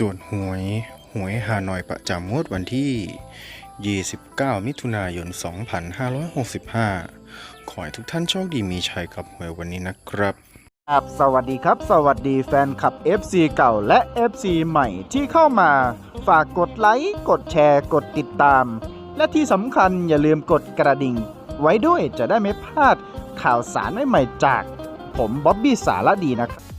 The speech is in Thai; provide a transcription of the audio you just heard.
ตรวจหวย หวยฮานอยประจำงวดวันที่ 29 มิถุนายน 2565 ขอให้ทุกท่านโชคดีมีชัยกับหวยวันนี้นะครับครับสวัสดีครับ สวัสดีแฟนคลับ FC เก่าและ FC ใหม่ที่เข้ามา ฝากกดไลค์กดแชร์กดติดตาม และที่สำคัญอย่าลืมกดกระดิ่ง ไว้ด้วยจะได้ไม่พลาดข่าวสารใหม่ๆจาก ผมบ๊อบบี้สารดีนะครับ